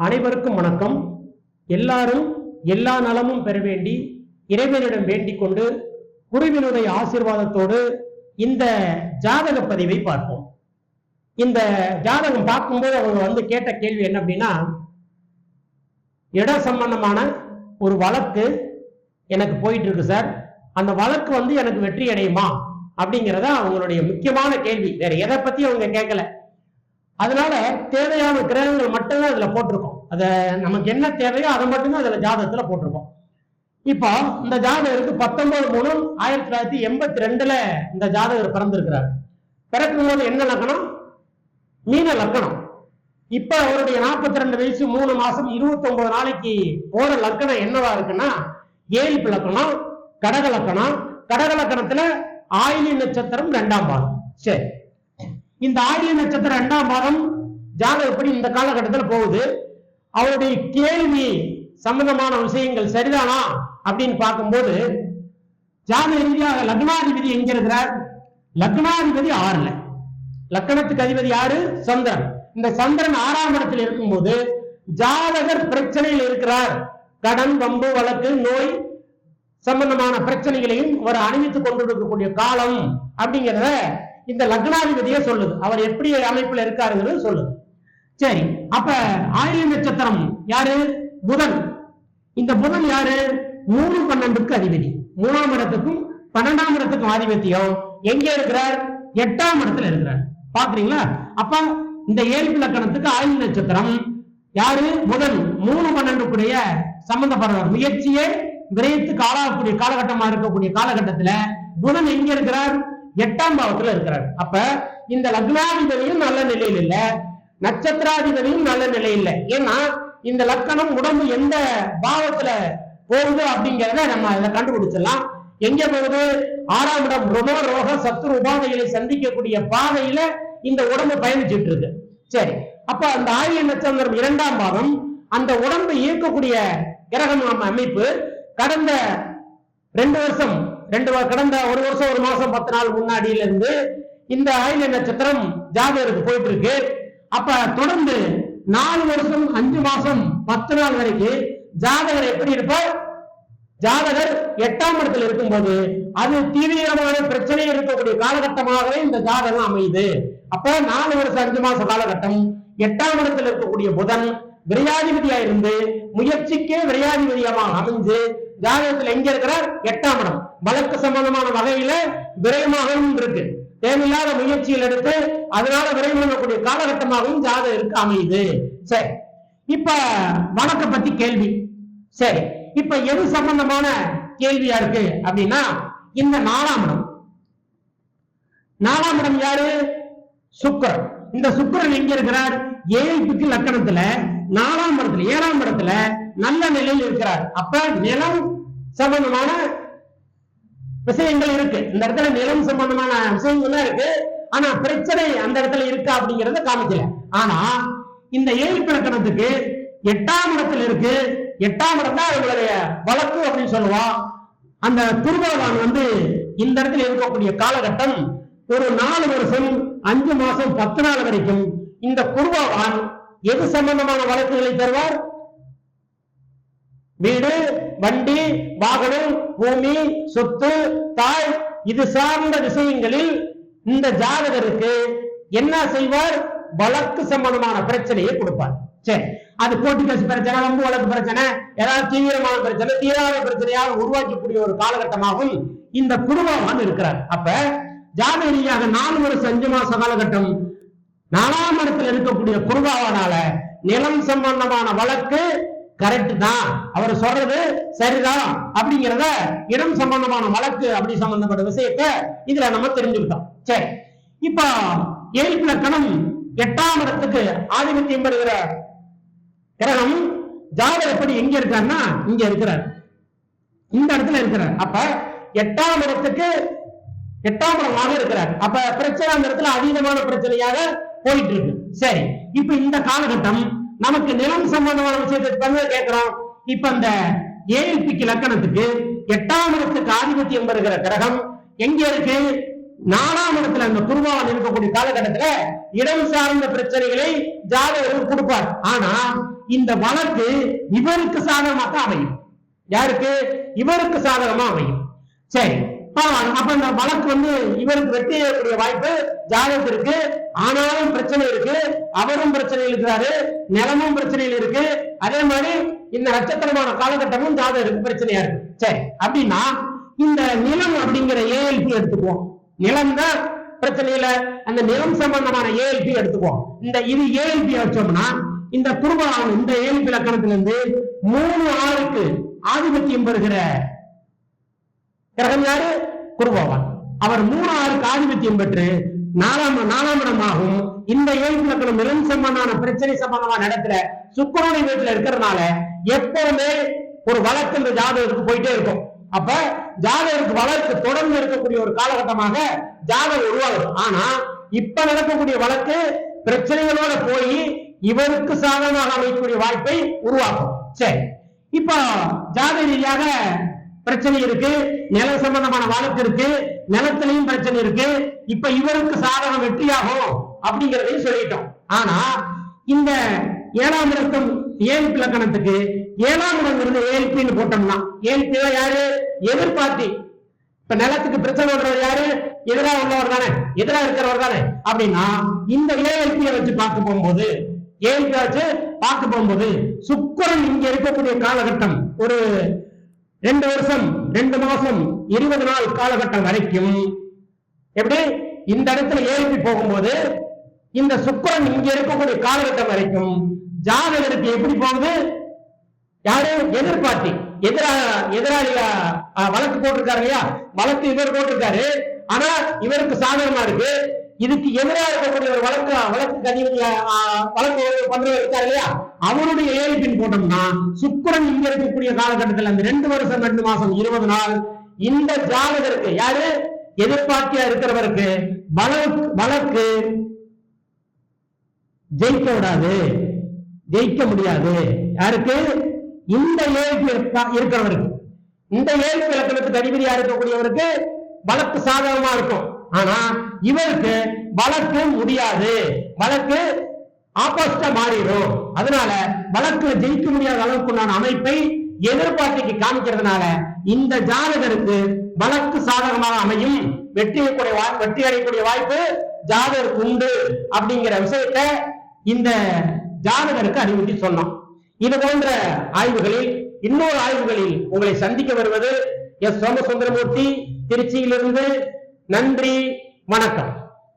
அனைவருக்கும் வணக்கம். எல்லாரும் எல்லா நலமும் பெற வேண்டி இறைவனிடம் வேண்டிக் கொண்டு குருவினுடைய ஆசீர்வாதத்தோடு இந்த ஜாதக பதிவை பார்ப்போம். இந்த ஜாதகம் பார்க்கும்போது அவங்க வந்து கேட்ட கேள்வி என்ன அப்படின்னா இட சம்பந்தமான ஒரு வழக்கு எனக்கு போயிட்டு இருக்கு சார். அந்த வழக்கு வந்து எனக்கு வெற்றி அடையுமா? அப்படிங்கிறத அவங்களுடைய முக்கியமான கேள்வி. வேற எதை பத்தி அவங்க கேட்கல. அதனால தேவையான கிரகங்கள் மட்டும்தான் அதுல போட்டிருக்கோம். அத நமக்கு என்ன தேவையோ அதை மட்டும்தான் அதுல ஜாதகத்துல போட்டிருக்கோம். இப்போ இந்த ஜாதகருக்கு பத்தொன்பது மூணு ஆயிரத்தி தொள்ளாயிரத்தி எண்பத்தி ரெண்டுல இந்த ஜாதகர் பிறந்திருக்கிறார். பிறக்கும் போது என்ன லக்கணம்? மீன லக்கணம். இப்ப அவருடைய 42 ரெண்டு வயசு மூணு மாசம் இருபத்தி ஒன்பது நாளைக்கு போற லக்கணம் என்னவா இருக்குன்னா ஏழிப்பு லக்கணம் கடக லக்கணம். கடக லக்கணத்துல ஆயிலி நட்சத்திரம் ரெண்டாம் பாதம். சரி. இந்த ஆயிலி நட்சத்திரம் ரெண்டாம் பாதம் ஜாதகப்படி இந்த காலகட்டத்தில் போகுது. அவருடைய கேள்வி சம்பந்தமான விஷயங்கள் சரிதானா அப்படின்னு பார்க்கும்போது ஜாதக ரீதியாக லக்னாதிபதி எங்க இருக்கிறார்? லக்னாதிபதி ஆறுல. லக்கணத்துக்கு அதிபதி யாரு? சந்திரன். இந்த சந்திரன் ஆறாம் இடத்தில் இருக்கும்போது ஜாதகர் பிரச்சனையில் இருக்கிறார். கடன் வம்பு வழக்கு நோய் சம்பந்தமான பிரச்சனைகளையும் அவர் அணிவித்துக் கொண்டிருக்கக்கூடிய காலம் அப்படிங்கிறத இந்த லக்னாதிபதியே சொல்லுது. அவர் எப்படி அமைப்புல இருக்காருங்கிறது சொல்லுது. சரி அப்ப ஆயுள் நட்சத்திரம் யாரு? புதன். இந்த புதன் யாரு? மூணு பன்னெண்டுக்கு அதிபதி. மூணாம் இடத்துக்கும் பன்னெண்டாம் இடத்துக்கும் ஆதிபத்தியம். எங்க இருக்கிறார்? எட்டாம் இடத்துல இருக்கிறார். பாக்குறீங்களா? அப்ப இந்த ஏழு லக்கணத்துக்கு ஆயுள் நட்சத்திரம் யாரு? புதன். மூணு பன்னெண்டுக்குடைய சம்பந்தப்படுறார். முயற்சியே விரயத்துக்கு ஆளாகக்கூடிய காலகட்டமா இருக்கக்கூடிய காலகட்டத்துல புதன் எங்க இருக்கிறார்? எட்டாம் பாவத்துல இருக்கிறார். அப்ப இந்த லக்னாதிபதியும் நல்ல நிலையில் இல்ல நட்சத்திராதிபதியும் நல்ல நிலையில் இல்லை. ஏன்னா இந்த லக்கணம் உடம்பு எந்த பாவத்துல போகுது அப்படிங்கிறத நம்ம இதை கண்டுபிடிச்சிடலாம். எங்க போகுது? ஆறாம் இடம் ருணோ ரோக சத்துரு உபாதைகளை சந்திக்கக்கூடிய பாதையில இந்த உடம்பு பயணிச்சுட்டு இருக்கு. சரி அப்ப அந்த ஆரிய நட்சத்திரம் இரண்டாம் பாதம் அந்த உடம்பை இயக்கக்கூடிய கிரகம் அமைப்பு கடந்த ரெண்டு வருஷம் ரெண்டு கடந்த ஒரு வருஷம் ஒரு மாசம் பத்து நாள் முன்னாடியில இருந்து இந்த ஆயுத நட்சத்திரம் ஜாதகருக்கு போயிட்டு இருக்கு அப்ப தொடர்ந்து நாலு வருஷம் அஞ்சு மாசம் பத்து நாள் வரைக்கும் ஜாதகர் எப்படி இருப்பார்? ஜாதகர் எட்டாம் இடத்துல இருக்கும்போது அது தீவிரமான பிரச்சனை இருக்கக்கூடிய காலகட்டமாகவே இந்த ஜாதகம் அமையுது. அப்ப நாலு வருஷம் அஞ்சு மாச காலகட்டம் எட்டாம் இடத்துல இருக்கக்கூடிய புதன் விரையாதிபதியா இருந்து முயற்சிக்கே விரையாதிபதியமாக அமைஞ்சு ஜாதகத்துல எங்க இருக்கிறார்? எட்டாம் இடம். வழக்கு சம்பந்தமான வகையில விரயமாகவும் இருக்கு. தேவையில்லாத முயற்சியில் எடுத்து அதனால விரைவு பண்ணக்கூடிய காலகட்டமாகவும் ஜாதகம் இருக்கு அமையுது. சரி. இப்ப வழக்க பத்தி கேள்வி. சரி. இப்ப எது சம்பந்தமான கேள்வியா இருக்கு அப்படின்னா இந்த நாலாம் இடம். நாலாம் இடம் யாரு? சுக்கரன். இந்த சுக்கரன் எங்க இருக்கிறார்? ஏழுக்கு லக்கணத்துல நாலாம் இடத்துல ஏழாம் இடத்துல நல்ல நிலையில் இருக்கிறார். அப்ப நிலம் சம்பந்தமான விஷயங்கள் இருக்கு. இந்த இடத்துல நிலம் சம்பந்தமான விஷயங்கள்லாம் இருக்கு. ஆனா பிரச்சனை அந்த இடத்துல இருக்கா அப்படிங்கறத காமிக்கல. ஆனா இந்த ஏழு இலக்கணத்துக்கு எட்டாம் இடத்துல இருக்கு. எட்டாம் இடம் தான் இவங்களுடைய வழக்கு அப்படின்னு சொல்லுவோம். அந்த குருபகவான் வந்து இந்த இடத்துல இருக்கக்கூடிய காலகட்டம் ஒரு நாலு வருஷம் அஞ்சு மாசம் பத்து நாள் வரைக்கும் இந்த குருபகவான் எது சம்பந்தமான வழக்குகளை தருவார்? வீடு வண்டி வாகனம் பூமி சொத்து தாய் இது சார்ந்த விஷயங்களில் இந்த ஜாதகருக்கு என்ன செய்வார்? வழக்கு சம்பந்தமான பிரச்சனையை கொடுப்பார். சரி அது போட்டி கேஸ் பிரச்சனை வம்பு வழக்கு பிரச்சனை ஏதாவது தீவிரமான பிரச்சனை தீராத பிரச்சனையாக உருவாக்கக்கூடிய ஒரு காலகட்டமாகவும் இந்த குருபகவான் இருக்கிறார். அப்ப ஜாதக ரீதியாக நாலு வருஷம் அஞ்சு மாச காலகட்டம் நாலாம் இடத்துல இருக்கக்கூடிய குருபாவனால நிலம் சம்பந்தமான வழக்கு கரெக்ட் தான். அவர் சொல்றது சரிதான். அப்படிங்கிறத இடம் சம்பந்தமான வழக்கு அப்படி சம்பந்தப்பட்ட விஷயத்தை இதுல நம்ம தெரிஞ்சுக்கிட்டோம். சரி. இப்ப ஏழு கணம் எட்டாம் இடத்துக்கு ஆதிபத்தியம் பெறுகிற கிரகம் ஜாதகப்படி எப்படி எங்க இருக்காருன்னா இங்க இருக்கிறார். இந்த இடத்துல இருக்கிறார். அப்ப எட்டாம் இடத்துக்கு எட்டாம் இடமாக இருக்கிறார். அப்ப பிரச்சனை அந்த இடத்துல அதீதமான பிரச்சனையாக போயிட்டு இருக்கு சரி இப்ப இந்த காலகட்டம் நமக்கு நிலம் சம்பந்தமான விஷயத்தை தங்க கேட்கிறோம். இப்ப இந்த ஏஎல்பிக்கு லக்கணத்துக்கு எட்டாம் இடத்துக்கு ஆதிபத்தியம் வருகிற கிரகம் எங்க இருக்கு? நாலாம் இடத்துல அந்த குருவான் இருக்கக்கூடிய காலகட்டத்துல இடம் சார்ந்த பிரச்சனைகளை ஜாதகர்கள் கொடுப்பார். ஆனா இந்த வழக்கு இவருக்கு சாதகமாக தான் அமையும். யாருக்கு? இவருக்கு சாதகமா அமையும். சரி அப்ப இந்த வழக்கு வந்து இவருக்கு வெற்றி அடையக்கூடிய வாய்ப்பு ஜாதகத்திற்கு ஆனாலும் பிரச்சனை இருக்கு. அவரும் பிரச்சனையில் இருக்கிறாரு. நிலமும் பிரச்சனையில் இருக்கு. அதே மாதிரி இந்த நட்சத்திரமான காலகட்டமும் ஜாதகருக்கு பிரச்சனையா இருக்கு. சரி அப்படின்னா இந்த நிலம் அப்படிங்கிற ஏஎல்பி எடுத்துக்குவோம். நிலம் தான் பிரச்சனையில அந்த நிலம் சம்பந்தமான ஏஎல்பி எடுத்துக்குவோம். இந்த இது ஏஎல்பி வச்சோம்னா இந்த குருபலான் இந்த ஏஎல்பி லக்கணத்துல இருந்து மூணு ஆறுக்கு ஆதிபத்தியம் பெறுகிற கிரகம் யாரு? குருபவான். அவர் மூணாருக்கு ஆதிபத்தியம் பெற்று நாலாம் நாலாம் இடமாகவும் இந்த ஏழு லக்கணம் நிலம் சம்பந்தமான பிரச்சனை சம்பந்தமா நடத்துற சுக்கிரனுடைய வீட்டுல இருக்கிறதுனால எப்பவுமே ஒரு வழக்கு இந்த ஜாதகத்துக்கு போயிட்டே இருக்கும். அப்ப ஜாதகருக்கு வழக்கு தொடர்ந்து இருக்கக்கூடிய ஒரு காலகட்டமாக ஜாதகம் உருவாகுது ஆனா இப்ப நடக்கக்கூடிய வழக்கு பிரச்சனைகளோட போய் இவருக்கு சாதகமாக அமைக்கக்கூடிய வாய்ப்பை உருவாக்கும். சரி. இப்போ ஜாத ரீதியாக பிரச்சனை இருக்கு நில சம்பந்தமான வழக்கு இருக்கு நிலத்திலையும் பிரச்சனை இருக்கு இப்ப இவருக்கு சாதகம் வெற்றியாகும் அப்படிங்கறதையும் சொல்லிட்டோம். ஆனா இந்த ஏழாம் இடத்தம் ஏழு இலக்கணத்துக்கு ஏழாம் இடங்கிறது ஏழ்பின்னு போட்டோம்னா ஏழ்பி யாரு? எதிர்பார்த்தி இப்ப நிலத்துக்கு பிரச்சனை பண்றது யாரு? எதிரா உள்ளவர் தானே. எதிரா இருக்கிறவர் தானே. அப்படின்னா இந்த ஏஎல்பியை வச்சு பார்க்க போகும்போது ஏஎல்பி வச்சு பார்க்க போகும்போது சுக்கரன் இங்க இருக்கக்கூடிய காலகட்டம் ஒரு ரெண்டு வருஷம் ரெண்டு மாசம் இருபது நாள் காலகட்டம் வரைக்கும் எப்படி? இந்த இடத்துல ஏறி போகும்போது இந்த சுக்கிரன் இங்க இருக்கக்கூடிய காலகட்டம் வரைக்கும் ஜாதகருக்கு எப்படி போகுது? யாரு? எதிர்பார்த்தி. எதிரா எதிராளியா வழக்கு போட்டிருக்காரு இல்லையா? வழக்கு இவர் போட்டிருக்காரு. ஆனா இவருக்கு சாதகமா இருக்கு. இதுக்கு எதிராக இருக்கக்கூடிய ஒரு வழக்கு வழக்கு கதிபதி வழக்கு பண்றவர் இருக்காரு இல்லையா? அவருடைய ஏழ்பின் போட்டோம்னா சுக்கரன் இங்க இருக்கக்கூடிய காலகட்டத்தில் அந்த ரெண்டு வருஷம் ரெண்டு மாசம் இருபது நாள் இந்த ஜாதகருக்கு யாரு? எதிர்பார்த்தியா இருக்கிறவருக்கு வழக்கு வழக்கு ஜெயிக்க விடாது. ஜெயிக்க முடியாது. யாருக்கு? இந்த ஏழ்பு இருக்கிறவருக்கு. இந்த ஏழ்பு இலக்கணத்துக்கு அதிபதியா இருக்கக்கூடியவருக்கு வழக்கு சாதகமா இருக்கும். ஆனா இவருக்கு வழக்கு முடியாது. வழக்கு ஆப்போசிட்டா மாறிடும். அதனால வழக்குல ஜெயிக்க முடியாத அளவுக்குண்டான அமைப்பை எதிர்பார்த்தைக்கு காமிக்கிறதுனால இந்த ஜாதகருக்கு வழக்கு சாதகமாக அமையும். வெற்றி வா- வெற்றி அடையக்கூடிய வாய்ப்பு ஜாதகருக்கு உண்டு அப்படிங்கிற விஷயத்தை இந்த ஜாதகருக்கு அறிவுறுத்தி சொன்னோம் இது போன்ற ஆய்வுகளில் இன்னொரு ஆய்வுகளில் உங்களை சந்திக்க வருவது எஸ். சோமசுந்தரமூர்த்தி திருச்சியிலிருந்து நன்றி வணக்கம்.